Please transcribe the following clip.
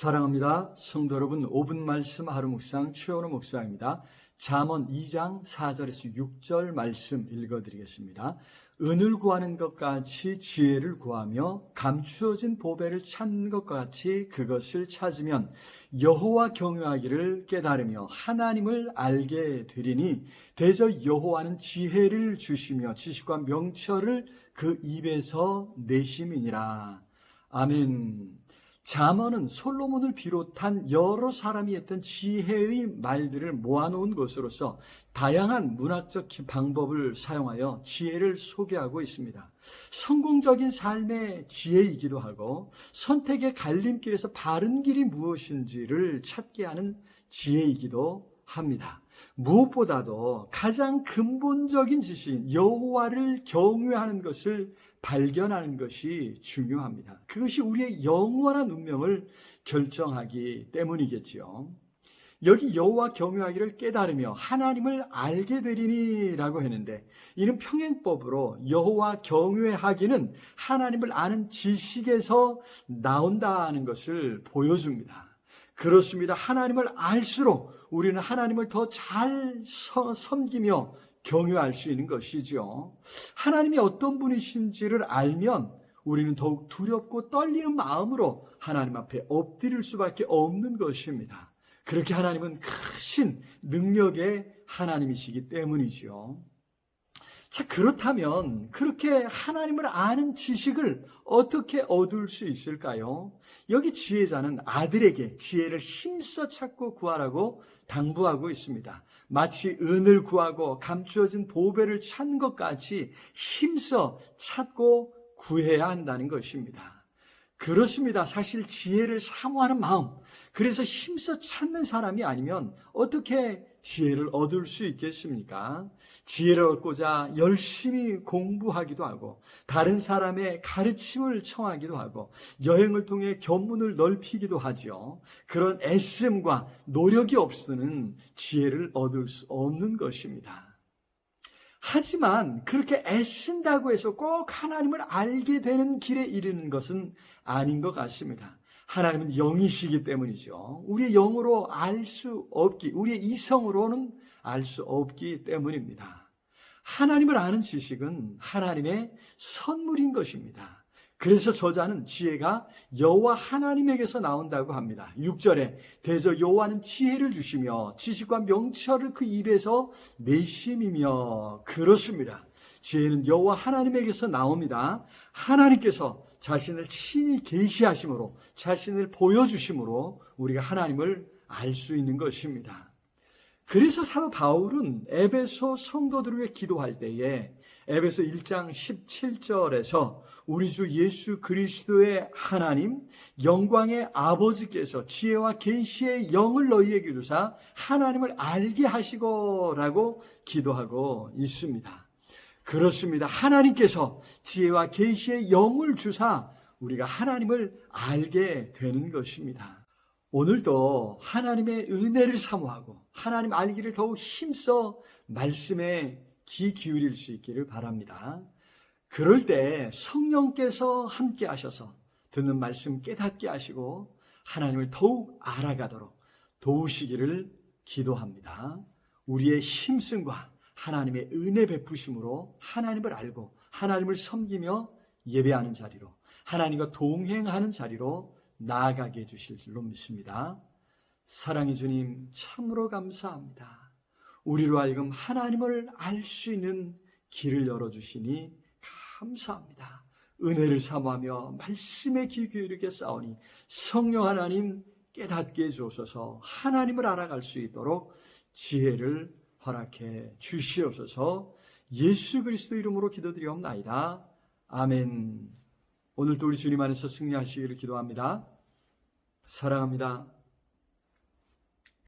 사랑합니다. 성도 여러분, 5분 말씀 하루 묵상 최원호 목사입니다. 잠언 2장 4절에서 6절 말씀 읽어드리겠습니다. 은을 구하는 것 같이 지혜를 구하며 감추어진 보배를 찾는 것 같이 그것을 찾으면 여호와 경외하기를 깨달으며 하나님을 알게 되리니 대저 여호와는 지혜를 주시며 지식과 명철을 그 입에서 내심이니라. 아멘. 잠언은 솔로몬을 비롯한 여러 사람이 했던 지혜의 말들을 모아놓은 것으로서 다양한 문학적 방법을 사용하여 지혜를 소개하고 있습니다. 성공적인 삶의 지혜이기도 하고 선택의 갈림길에서 바른 길이 무엇인지를 찾게 하는 지혜이기도 합니다. 무엇보다도 가장 근본적인 지식, 여호와를 경외하는 것을 발견하는 것이 중요합니다. 그것이 우리의 영원한 운명을 결정하기 때문이겠지요. 여기 여호와 경외하기를 깨달으며 하나님을 알게 되리니라고 했는데 이는 평행법으로 여호와 경외하기는 하나님을 아는 지식에서 나온다는 것을 보여줍니다. 그렇습니다. 하나님을 알수록 우리는 하나님을 더 잘 섬기며 경유할 수 있는 것이죠. 하나님이 어떤 분이신지를 알면 우리는 더욱 두렵고 떨리는 마음으로 하나님 앞에 엎드릴 수밖에 없는 것입니다. 그렇게 하나님은 크신 능력의 하나님이시기 때문이죠. 자, 그렇다면 그렇게 하나님을 아는 지식을 어떻게 얻을 수 있을까요? 여기 지혜자는 아들에게 지혜를 힘써 찾고 구하라고 당부하고 있습니다. 마치 은을 구하고 감추어진 보배를 찾는 것 같이 힘써 찾고 구해야 한다는 것입니다. 그렇습니다. 사실 지혜를 사모하는 마음, 그래서 힘써 찾는 사람이 아니면 어떻게 지혜를 얻을 수 있겠습니까? 지혜를 얻고자 열심히 공부하기도 하고, 다른 사람의 가르침을 청하기도 하고, 여행을 통해 견문을 넓히기도 하죠. 그런 애씀과 노력이 없으는 지혜를 얻을 수 없는 것입니다. 하지만 그렇게 애쓴다고 해서 꼭 하나님을 알게 되는 길에 이르는 것은 아닌 것 같습니다. 하나님은 영이시기 때문이죠. 우리의 영으로 알 수 없기, 우리의 이성으로는 알 수 없기 때문입니다. 하나님을 아는 지식은 하나님의 선물인 것입니다. 그래서 저자는 지혜가 여호와 하나님에게서 나온다고 합니다. 6절에 대저 여호와는 지혜를 주시며 지식과 명철을 그 입에서 내심이며 그렇습니다. 지혜는 여호와 하나님에게서 나옵니다. 하나님께서 자신을 친히 계시하심으로 자신을 보여주심으로 우리가 하나님을 알 수 있는 것입니다. 그래서 사도 바울은 에베소 성도들을 위해 기도할 때에 에베소 1장 17절에서 우리 주 예수 그리스도의 하나님 영광의 아버지께서 지혜와 계시의 영을 너희에게 주사 하나님을 알게 하시고라고 기도하고 있습니다. 그렇습니다. 하나님께서 지혜와 계시의 영을 주사 우리가 하나님을 알게 되는 것입니다. 오늘도 하나님의 은혜를 사모하고 하나님 알기를 더욱 힘써 말씀에 귀 기울일 수 있기를 바랍니다. 그럴 때 성령께서 함께 하셔서 듣는 말씀 깨닫게 하시고 하나님을 더욱 알아가도록 도우시기를 기도합니다. 우리의 힘씀과 하나님의 은혜 베푸심으로 하나님을 알고 하나님을 섬기며 예배하는 자리로 하나님과 동행하는 자리로 나아가게 해주실 줄로 믿습니다. 사랑의 주님 참으로 감사합니다. 우리로 하여금 하나님을 알 수 있는 길을 열어주시니 감사합니다. 은혜를 사모하며 말씀에 귀 기울이게 싸우니 성령 하나님 깨닫게 해주옵소서 하나님을 알아갈 수 있도록 지혜를 허락해 주시옵소서 예수 그리스도 이름으로 기도드리옵나이다. 아멘. 오늘도 우리 주님 안에서 승리하시기를 기도합니다. 사랑합니다.